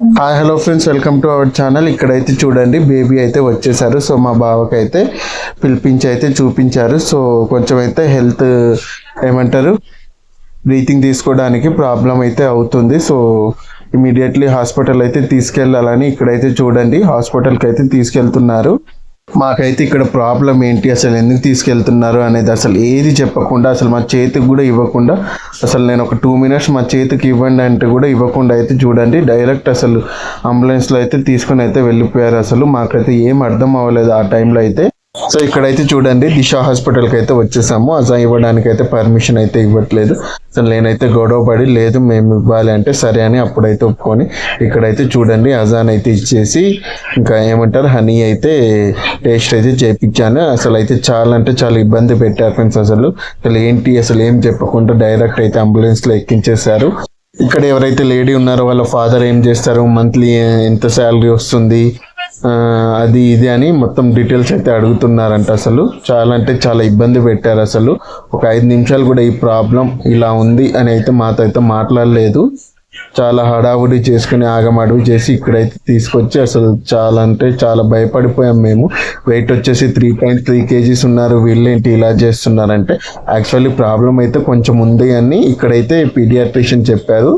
Hi hello friends welcome to our channel ఇక్కడైతే చూడండి baby అయితే వచ్చేసారు. సో మా బావకి అయితే పిలిపించి అయితే చూపించారు. సో కొంచెం అయితే హెల్త్ ఏమంటారు బ్రీతింగ్ తీసుకోవడానికి ప్రాబ్లం అయితే అవుతుంది. సో ఇమీడియట్లీ హాస్పిటల్ అయితే తీసుకెళ్ళాలని ఇక్కడైతే చూడండి. హాస్పిటల్కి అయితే తీసుకెళ్తున్నారు. మాకైతే ఇక్కడ ప్రాబ్లం ఏంటి? అసలు ఎందుకు తీసుకెళ్తున్నారు అనేది అసలు ఏది చెప్పకుండా అసలు మా చేతికి కూడా ఇవ్వకుండా అసలు నేను ఒక టూ మినిట్స్ మా చేతికి ఇవ్వండి అంటే కూడా ఇవ్వకుండా అయితే చూడండి. డైరెక్ట్ అసలు అంబులెన్స్లో అయితే తీసుకొని అయితే వెళ్ళిపోయారు. అసలు మాకైతే ఏం అర్థం అవ్వలేదు ఆ టైంలో అయితే. సో ఇక్కడైతే చూడండి దిశ హాస్పిటల్కి అయితే వచ్చేసాము. అజా ఇవ్వడానికి అయితే పర్మిషన్ అయితే ఇవ్వట్లేదు. అసలు నేనైతే గొడవ పడి లేదు మేము ఇవ్వాలి అంటే సరే అని అప్పుడైతే ఒప్పుకొని ఇక్కడైతే చూడండి అజాన్ అయితే ఇచ్చేసి ఇంకా ఏమంటారు హనీ అయితే టేస్ట్ అయితే చేయించాను అసలు అయితే చాలా అంటే చాలా ఇబ్బంది పెట్టారు ఫ్రెండ్స్ అసలు. అసలు ఏంటి అసలు ఏం చెప్పకుండా డైరెక్ట్ అయితే అంబులెన్స్లో ఎక్కించేశారు. ఇక్కడ ఎవరైతే లేడీ ఉన్నారో వాళ్ళ ఫాదర్ ఏం చేస్తారు? మంత్లీ ఎంత శాలరీ వస్తుంది? అది ఇది అని మొత్తం డీటెయిల్స్ అయితే అడుగుతున్నారంట అసలు. చాలా అంటే చాలా ఇబ్బంది పెట్టారు అసలు. ఒక ఐదు నిమిషాలు కూడా ఈ ప్రాబ్లం ఇలా ఉంది అని అయితే మాతో అయితే మాట్లాడలేదు. చాలా హడావుడి చేసుకుని ఆగమడుగు చేసి ఇక్కడైతే తీసుకొచ్చి అసలు చాలా అంటే చాలా భయపడిపోయాం మేము. వెయిట్ వచ్చేసి త్రీ పాయింట్ త్రీ కేజీస్ ఉన్నారు. వీళ్ళేంటి ఇలా చేస్తున్నారంటే యాక్చువల్లీ ప్రాబ్లం అయితే కొంచెం ఉంది అని ఇక్కడైతే పీడియాట్రిషియన్ చెప్పారు.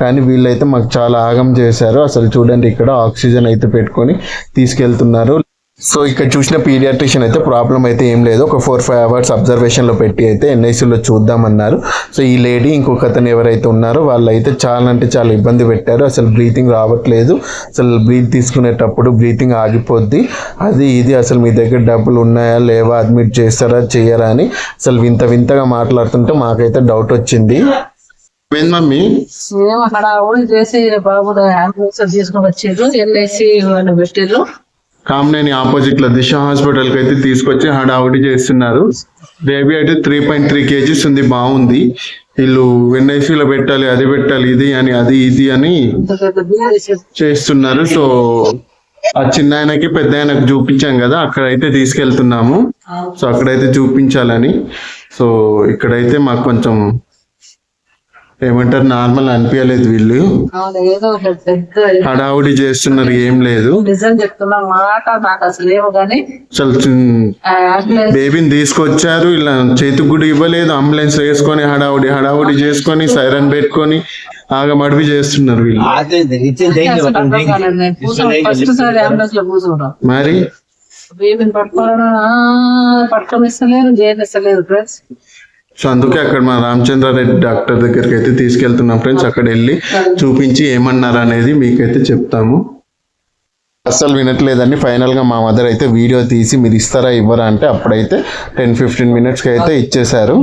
కానీ వీళ్ళైతే మాకు చాలా ఆగం చేశారు. అసలు చూడండి ఇక్కడ ఆక్సిజన్ అయితే పెట్టుకొని తీసుకెళ్తున్నారు. సో ఇక్కడ చూసిన పీడియాట్రిషియన్ అయితే ప్రాబ్లం అయితే ఏం లేదు. ఒక ఫోర్ ఫైవ్ అవర్స్ అబ్జర్వేషన్లో పెట్టి అయితే ఎన్ఐసీలో చూద్దామన్నారు. సో ఈ లేడీ ఇంకొక అతను ఎవరైతే ఉన్నారో వాళ్ళు అయితే చాలా అంటే చాలా ఇబ్బంది పెట్టారు. అసలు బ్రీతింగ్ రావట్లేదు. అసలు బ్రీత్ తీసుకునేటప్పుడు బ్రీతింగ్ ఆగిపోద్ది. అది ఇది అసలు మీ దగ్గర డబ్బులు ఉన్నాయా? లేవా? అడ్మిట్ చేస్తారా? చేయరా అని అసలు వింత వింతగా మాట్లాడుతుంటే మాకైతే డౌట్ వచ్చింది. మమ్మీ? అక్కడ చేసి బాబు తీసుకుని వచ్చారు. వాళ్ళు పెట్టారు. కామ్నేని ఆపోజిట్లో దిశ హాస్పిటల్కి అయితే తీసుకొచ్చి హడావుడి చేస్తున్నారు. బేబీ అయితే త్రీ పాయింట్ త్రీ కేజీస్ ఉంది బాగుంది. వీళ్ళు ఎన్ఐసీలో పెట్టాలి అది పెట్టాలి ఇది అని అది ఇది అని చేస్తున్నారు. సో ఆ చిన్న ఆయనకి పెద్ద ఆయనకు చూపించాం కదా అక్కడైతే తీసుకెళ్తున్నాము. సో అక్కడైతే చూపించాలని. సో ఇక్కడైతే మాకు కొంచెం ఏమంటారు? నార్మల్ అనిపించలేదు వీళ్ళు. అవును ఏదో ఒక పెద్ద హడావుడి చేస్తున్నారు ఏం లేదు. నిజం చెప్తున్నా మాట నాకు అసలు బేబీని తీసుకొచ్చారు ఇలా చేతికి కూడా ఇవ్వలేదు అంబులెన్స్ వేసుకొని హడావుడి హడావుడి చేసుకొని సైరన్ పెట్టుకొని ఆగమడివి చేస్తున్నారు వీళ్ళు. మరి? బేబీని పట్టుకోవడం పట్టుకొని ఇస్తలేరు జైలు ఇస్తలేదు ఫ్రెండ్స్ సో అందుకే అక్కడ మా రామచంద్రారెడ్డి డాక్టర్ దగ్గరికి అయితే తీసుకెళ్తున్నాం ఫ్రెండ్స్. అక్కడ వెళ్ళి చూపించి ఏమన్నారు అనేది మీకైతే చెప్తాము. అస్సలు వినట్లేదండి. ఫైనల్గా మా మదర్ అయితే వీడియో తీసి మీరు ఇస్తారా ఇవ్వరా అంటే అప్పుడైతే టెన్ ఫిఫ్టీన్ మినిట్స్కి అయితే ఇచ్చేశారు.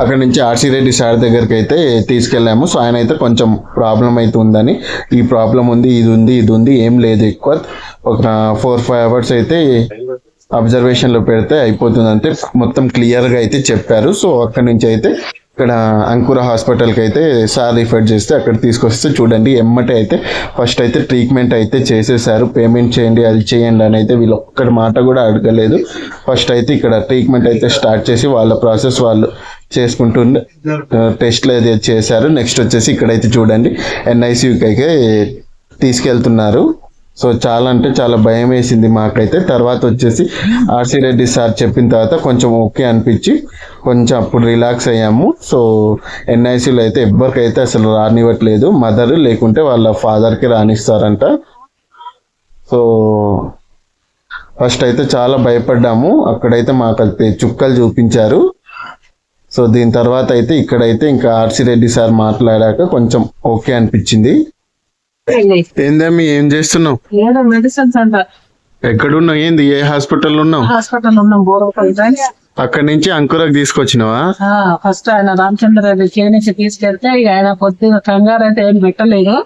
అక్కడ నుంచి ఆర్సీ రెడ్డి సార్ దగ్గరికి అయితే తీసుకెళ్ళాము. సో ఆయన అయితే కొంచెం ప్రాబ్లం అయితే ఉందని ఈ ప్రాబ్లం ఉంది ఇది ఉంది ఇది ఉంది ఏం లేదు ఎక్కువ. ఒక ఫోర్ ఫైవ్ అవర్స్ అయితే అబ్జర్వేషన్లో పెడితే అయిపోతుంది అంటే మొత్తం క్లియర్గా అయితే చెప్పారు. సో అక్కడ నుంచి అయితే ఇక్కడ అంకుర హాస్పిటల్కి అయితే సార్ రిఫర్ చేస్తే అక్కడ తీసుకొస్తే చూడండి ఎమ్మటే అయితే ఫస్ట్ అయితే ట్రీట్మెంట్ అయితే చేసేసారు. పేమెంట్ చేయండి అది చేయండి అని అయితే వీళ్ళు ఒక్కటి మాట కూడా అడగలేదు. ఫస్ట్ అయితే ఇక్కడ ట్రీట్మెంట్ అయితే స్టార్ట్ చేసి వాళ్ళ ప్రాసెస్ వాళ్ళు చేసుకుంటుండే టెస్ట్లు అయితే చేశారు. నెక్స్ట్ వచ్చేసి ఇక్కడైతే చూడండి ఎన్ఐసియూకి అయితే తీసుకెళ్తున్నారు. సో చాలా అంటే చాలా భయం వేసింది మాకైతే. తర్వాత వచ్చేసి ఆర్సీ రెడ్డి సార్ చెప్పిన తర్వాత కొంచెం ఓకే అనిపించి కొంచెం అప్పుడు రిలాక్స్ అయ్యాము. సో ఎన్ఐసీలో అయితే ఎవ్వరికైతే అసలు రానివ్వట్లేదు. మదర్ లేకుంటే వాళ్ళ ఫాదర్కి రానిస్తారంట. సో ఫస్ట్ అయితే చాలా భయపడ్డాము. అక్కడైతే మాకు అయితే చుక్కలు చూపించారు. సో దీని తర్వాత అయితే ఇక్కడైతే ఇంకా ఆర్సీ రెడ్డి సార్ మాట్లాడాక కొంచెం ఓకే అనిపించింది. ఏందమ్మీ ఏం చేస్తున్నావు? ఏదో మెడిసిన్స్ అంట. ఎక్కడున్నావు? ఏంది ఏ హాస్పిటల్లో ఉన్నావు? హాస్పిటల్ ఉన్నాం బోరపల్లి అక్కడి నుంచి అంకురకు తీసుకొచ్చినావా? ఫస్ట్ ఆయన రామచంద్రరెడ్డి చేయించి తీసుకెళ్తే ఇక ఆయన కొద్దిగా కంగారు అయితే ఏం పెట్టలేదు.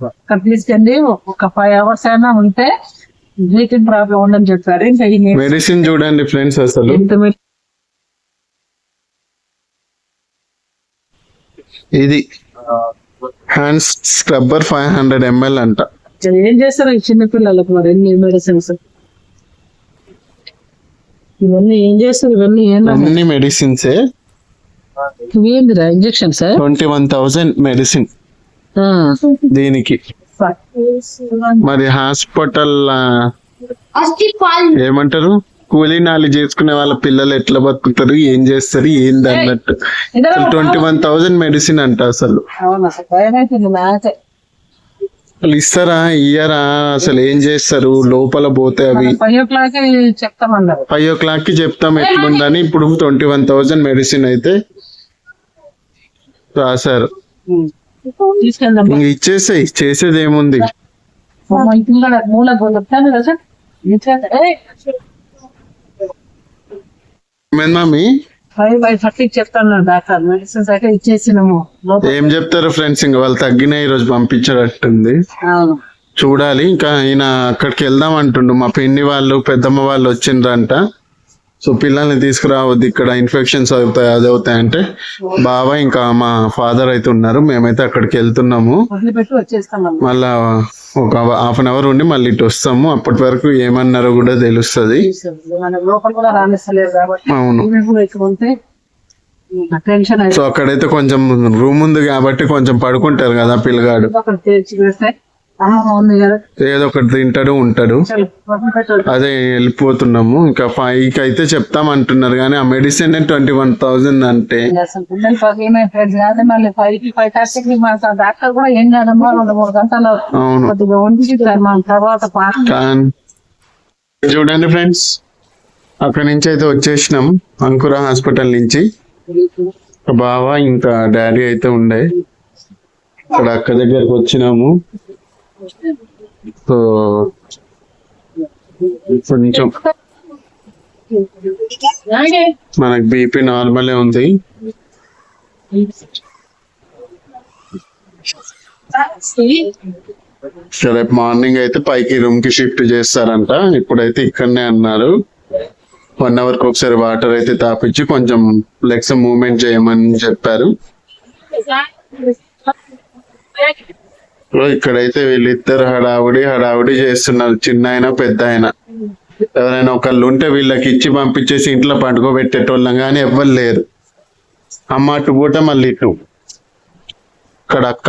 అక్కడ తీసుకెళ్ళి ఒక ఫైవ్ అవర్స్ అయినా ఉంటే బ్రీతింగ్ ప్రాబ్లం ఉందని చెప్పారు. ఇంకా ఈ మెడిసిన్ చూడండి ఫ్రెండ్స్ అసలు. ఇది. Hand scrubber five hundred ML అంట. ఏం చేస్తారు చిన్న పిల్లలకు మరి? ఎన్ని మెడిసిన్స్ ఇవన్నీ ఏం చేస్తారు? ఇవన్నీ ఏం అన్ని మెడిసిన్సే ఇవేందిరా injection sir twenty one thousand medicine దీనికి. మరి హాస్పిటల్ ఏమంటారు? కూలీ నాలి చేసుకునే వాళ్ళ పిల్లలు ఎట్లా బతుకుతారు? ఏం చేస్తారు? ఏంది అన్నట్టు. ట్వంటీ వన్ థౌజండ్ మెడిసిన్ అంట అసలు. అసలు ఇస్తారా? ఇయ్యరా? అసలు ఏం చేస్తారు? లోపల పోతే అవి. ఫైవ్ ఓ క్లాక్కి చెప్తాం ఎట్లుందని. ఇప్పుడు ట్వంటీ వన్ థౌజండ్ మెడిసిన్ అయితే రాశారు. ఇచ్చేసాయి. చేసేది ఏముంది? మూల చెప్తాను కదా సార్ ఏమైంది మమ్మీ ఫైవ్ బై థర్టీ చెప్తాను డాక్టర్ మెడిసిన్స్ అయితే ఇచ్చేసినాము లోపల ఏం చెప్తారు ఫ్రెండ్స్ ఇంకా వాళ్ళు తగ్గిన ఈ రోజు పంపించేటట్టుంది అవును. చూడాలి ఇంకా ఈయన అక్కడికి వెళ్దాం అంటుండు. మా పిన్ని వాళ్ళు పెద్దమ్మ వాళ్ళు వచ్చిండ్రంట. సో పిల్లల్ని తీసుకురావద్దు ఇక్కడ ఇన్ఫెక్షన్స్ అవుతాయి అది అవుతాయి అంటే బాబా ఇంకా మా ఫాదర్ అయితే ఉన్నారు మేమైతే అక్కడికి వెళ్తున్నాము. మళ్ళా ఒక హాఫ్ అన్ అవర్ ఉండి మళ్ళీ ఇటు వస్తాము. అప్పటి వరకు ఏమన్నారో కూడా తెలుస్తుంది. అవును. సో అక్కడైతే కొంచెం రూమ్ ఉంది కాబట్టి కొంచెం పడుకుంటారు కదా పిల్లగాడు. ఏదో ఒకటి తింటాడు ఉంటాడు. అదే వెళ్ళిపోతున్నాము. ఇంకా ఫైవ్ అయితే చెప్తామంటున్నారు కానీ ఆ మెడిసిన్ ట్వంటీ వన్ థౌజండ్ అంటే. చూడండి ఫ్రెండ్స్ అక్కడి నుంచి అయితే వచ్చేసినాం అంకుర హాస్పిటల్ నుంచి. బావ ఇంకా డాడీ అయితే ఉండే. ఇక్కడ అక్క దగ్గరకు వచ్చినాము. సో కొంచెం మనకు బీపీ నార్మలే ఉంది. రేపు మార్నింగ్ అయితే పైకి రూమ్కి షిఫ్ట్ చేస్తారంట. ఇప్పుడైతే ఇక్కడనే అన్నారు. వన్ అవర్కి ఒకసారి వాటర్ అయితే తాపించి కొంచెం లెగ్స్ మూవ్మెంట్ చేయమని చెప్పారు. సో ఇక్కడైతే వీళ్ళిద్దరు హడావుడి హడావుడి చేస్తున్నారు. చిన్న ఆయన పెద్ద ఆయన ఎవరైనా ఒకళ్ళు ఉంటే వీళ్ళకి ఇచ్చి పంపించేసి ఇంట్లో పండుకోబెట్టేటోళ్ళం కానీ ఎవ్వరు లేరు. అమ్మ అటు పూట మళ్ళీ ఇటు. ఇక్కడ అక్క.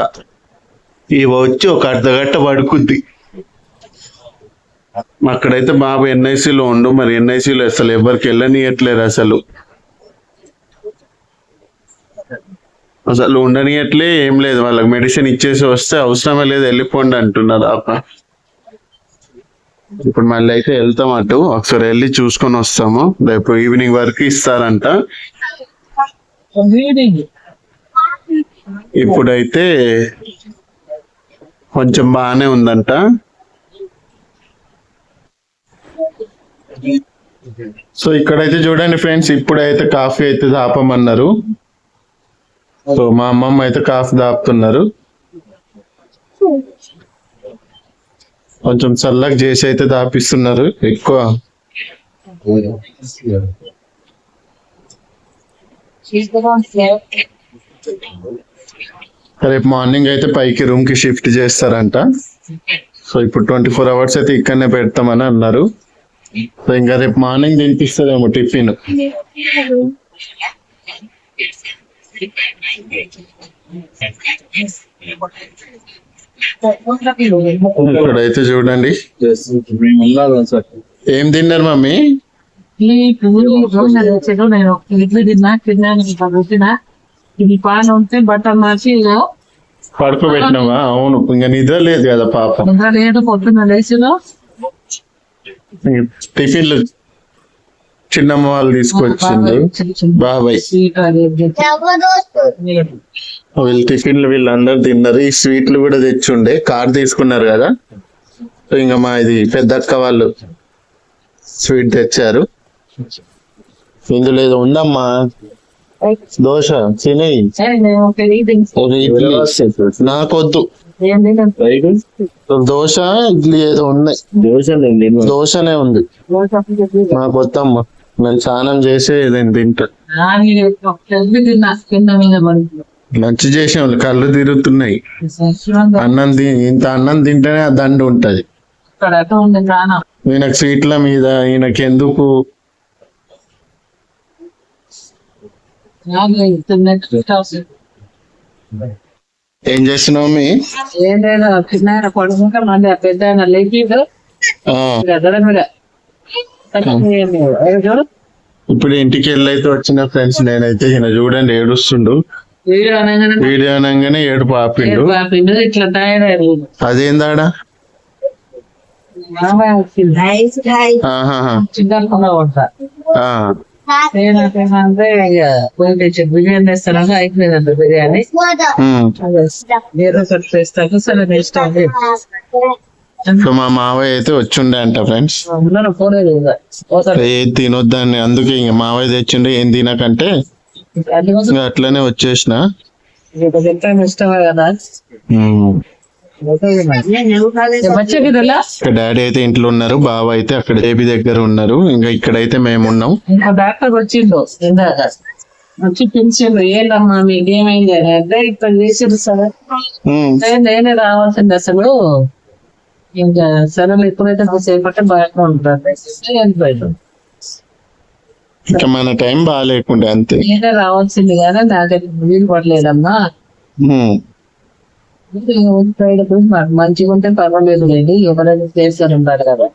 ఇవ వచ్చి ఒక అర్ధగంట పడుకుద్ది అక్కడైతే బాబు ఎన్ఐసిలో ఉండు. మరి ఎన్ఐసిలో అసలు ఎవరికి వెళ్ళనియట్లేరు అసలు. అసలు ఉండనియట్లే ఏం లేదు. వాళ్ళకి మెడిసిన్ ఇచ్చేసి వస్తే అవసరమే లేదు వెళ్ళిపోండి అంటున్నారు అప్ప. ఇప్పుడు మళ్ళీ అయితే వెళ్తాం అటు. ఒకసారి వెళ్ళి చూసుకొని వస్తాము. రేపు ఈవినింగ్ వరకు ఇస్తారంట. ఇప్పుడైతే కొంచెం బాగానే ఉందంట. సో ఇక్కడైతే చూడండి ఫ్రెండ్స్ ఇప్పుడైతే కాఫీ అయితే తాపమన్నారు. సో మా అమ్మమ్మ అయితే కాఫ్ తాపుతున్నారు కొంచెం చల్లగా చేసి అయితే తాపిస్తున్నారు ఎక్కువ. రేపు మార్నింగ్ అయితే పైకి రూమ్కి షిఫ్ట్ చేస్తారంట. సో ఇప్పుడు ట్వంటీ ఫోర్ అవర్స్ అయితే ఇక్కడనే పెడతామని అన్నారు. సో ఇంకా రేపు మార్నింగ్ తినిపిస్తారేమో టిఫిన్. ఇక్కడైతే చూడండి. ఏం తిన్నారు మమ్మీ? నేను ఇడ్లీ తిన్నా ఇది పాన్ ఉంటే బట్టర్ మార్చి పడుకోబెట్టినావా అవును. ఇంకా నిద్ర లేదు కదా పాప. ఇంకా లేదు పొద్దున్న లేచిలో టిఫిన్లు చిన్నమ్మ వాళ్ళు తీసుకొచ్చిండు. బాబాయ్ వీళ్ళు టిఫిన్లు వీళ్ళందరూ తిన్నారు. ఈ స్వీట్లు కూడా తెచ్చుండే. కార్ తీసుకున్నారు కదా. సో ఇంకా మా ఇది పెద్దక్క వాళ్ళు స్వీట్ తెచ్చారు. ఇందులో ఏదో ఉందమ్మా. దోశ తినేయి ఇడ్లీ నాకొద్దు. దోశ ఇడ్లీ ఏదో ఉన్నాయి. దోశనే ఉంది. నాకు వద్దమ్మా నేను స్నానం చేసి నేను తింటా. తిన్నా కింద మీద పడి లంచ్ చేసే వాళ్ళు కళ్ళు తిరుగుతున్నాయి. అన్నం ఇంత అన్నం తింటేనే ఆ దండు ఉంటది. ఈయనకు సీట్ల మీద ఈయనకి ఎందుకు? ఏం చేస్తున్నావు మీ ఏం లేదు చిన్న పడుకుంటే మళ్ళీ పెద్ద ఆయన లేపిండు ఆ, గడ్డ మీద చూడు ఇప్పుడు ఇంటికి వెళ్ళి అయితే వచ్చిన ఫ్రెండ్స్ నేనైతే ఈయన చూడండి ఏడుస్తుండు. వీడియో అనగానే ఏడు పాపిండు పిండు ఇట్లా అదేందాడా? బిర్యానీ బిర్యానీ. సరే అండి సో మా మావయ్య అయితే వచ్చిండే అంట ఫ్రెండ్స్. అందరూ పోలేదు ఇక పోతారు ఏ తినొద్దని అందుకే ఇంక మావయ్య తెచ్చిండే ఏం తినకంటే ఇంకా అట్లనే వచ్చేసిన. డాడీ అయితే ఇంట్లో ఉన్నారు బావ అయితే అక్కడ ఏబీ దగ్గర ఉన్నారు ఇంకా ఇక్కడైతే మేము ఉన్నాం. ఇంకో డాక్టర్ వచ్చిండు వచ్చి పిలిచిండు ఏంటమ్మా మీకు ఏమైంది అని. అంటే ఇక్కడ చేసిండు సార్. నేనే రావాల్సింది అసలు. ఇంకా సరే ఎప్పుడైతే సేపట్టే బయట ఉంటాను వెళ్ళిపోయాడు ఇంకా మన టైం బాగాలేకుండే అంతే. నేనే రావాల్సింది కానీ నాకైతే వీలు పడలేదమ్మా. మంచిగా ఉంటే పర్వాలేదు లేండి. ఎవరైనా చేస్తారు ఉంటారు కదా.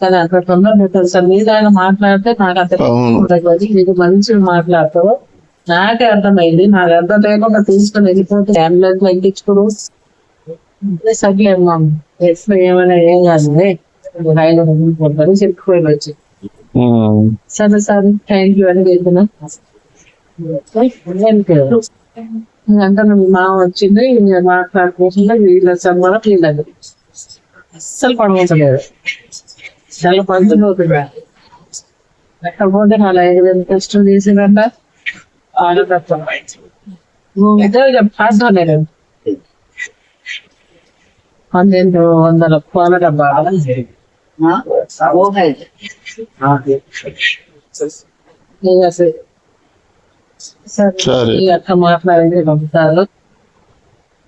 కానీ అంత తొందర సార్ మీద ఆయన మాట్లాడితే నాకు అంత మీకు మంచిగా మాట్లాడతారు. నాకే అర్థమైంది. నాకు అర్థం లేకుండా తీసుకొని వెళ్ళిపోతే అంబులెన్స్ ఎక్స్ట్రా ఏమైనా ఏం కాదు రైలు వదిలిపోతారు చెప్పిపోయి వచ్చి. సరే సరే థ్యాంక్ యూ అని చెప్పిన. అంటే మా వచ్చింది ఇంకా మాట్లాడుకుంటుంటే వీళ్ళ సంబరం వీళ్ళది. అస్సలు పడుకోలేదు చాలా పంచుతుంది ఎక్కడ పోతే నాలుగు ఐదు వేలు టెస్టులు చేసిందంట ఆడదత్తం. నువ్వు ఇద్దరు పన్నెండు వందల పూల డబ్బా ఇక సరే. సరే. సరే. ఈ అక్క మాట్లాడింది పంపుతారు.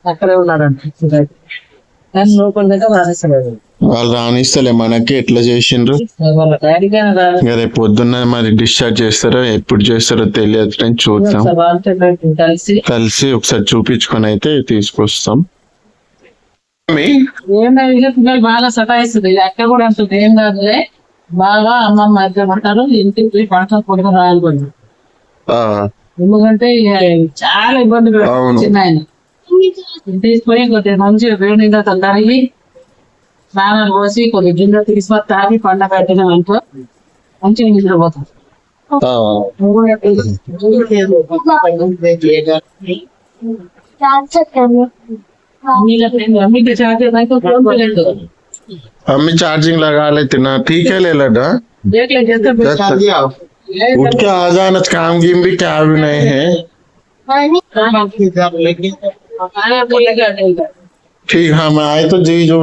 అక్కడే ఉన్నారంట కానీ లోపల దగ్గర రాణిస్తలేదు వాళ్ళు రానిస్తలే మనకి ఎట్లా చేసిండ్రు? రేపు పొద్దున్న మరి డిశ్చార్జ్ చేస్తారో ఎప్పుడు చేస్తారో తెలియదు చూద్దాం. కలిసి కలిసి ఒకసారి చూపించుకొని అయితే తీసుకొస్తాం. బాగా సతాయిస్తుంది. ఇది అక్క కూడా అంటుంది ఏం కాదులే బాగా అమ్మమ్మ మధ్య పడతారు ఇంటికి పోయి పంట పొడిగా రాయాలి ఆ, ఎందుకంటే ఇక చాలా ఇబ్బంది అవును. చిన్న ఆయన. తీసుకొని కొద్దిగా మంచిగా వేడి నీళ్ళ తొందరగి స్నానాలు పోసి కొద్ది గిన్నె తీసుకొని తాగి పండ పెట్టిన అనుకో మంచిగా నిద్రపోతాం. अम्मी चार्जिंग लगा लेते ना। ठीक है ले लड़ा देख लेंगे उठ के आ जाना तो काम गिम भी क्या भी नहीं है। ठीक हाँ मैं आए तो जी जो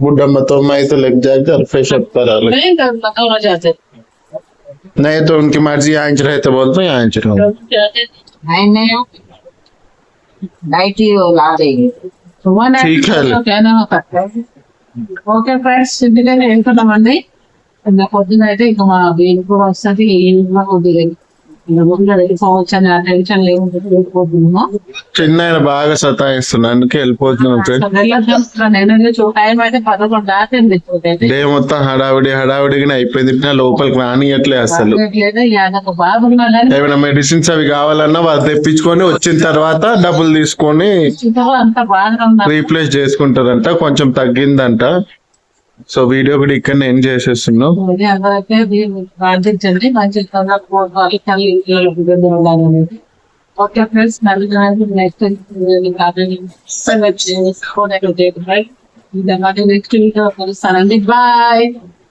बुढ़ा मतलब मैं तो लग जाए घर फ्रेश अप करा लग नहीं तो उनकी मर्ज़ी आँच रहे तो बोलते आँच रहो। नहीं नहीं लाइट ही ला देंगे सुबह ठीक है। तो कहना होता ఓకే ఫ్రెండ్స్ ఇంటికైనా వెళ్తున్నామండి ఇంకా పొద్దున అయితే ఇంకా మా వీళ్ళు కూడా వస్తుంది ఈయన కొద్దిగా చిన్న ఆయన బాగా సతాయిస్తున్నా అందుకే వెళ్ళిపోతున్నాం డే మొత్తం హడావిడి హడావిడిగా అయిపోయింది. లోపలికి రానియట్లే అసలు. ఏమైనా మెడిసిన్స్ అవి కావాలన్నా వాళ్ళు తెప్పించుకొని వచ్చిన తర్వాత డబ్బులు తీసుకొని రీప్లేస్ చేసుకుంటారంట కొంచెం తగ్గిందంట. సో వీడియో కూడా ఇక్కడ ఏం చేసేస్తున్నాం. ప్రార్థించండి. మంచి ఓకే ఫ్రెండ్స్ నెక్స్ట్ నెక్స్ట్ కలుస్తానండి. బాయ్!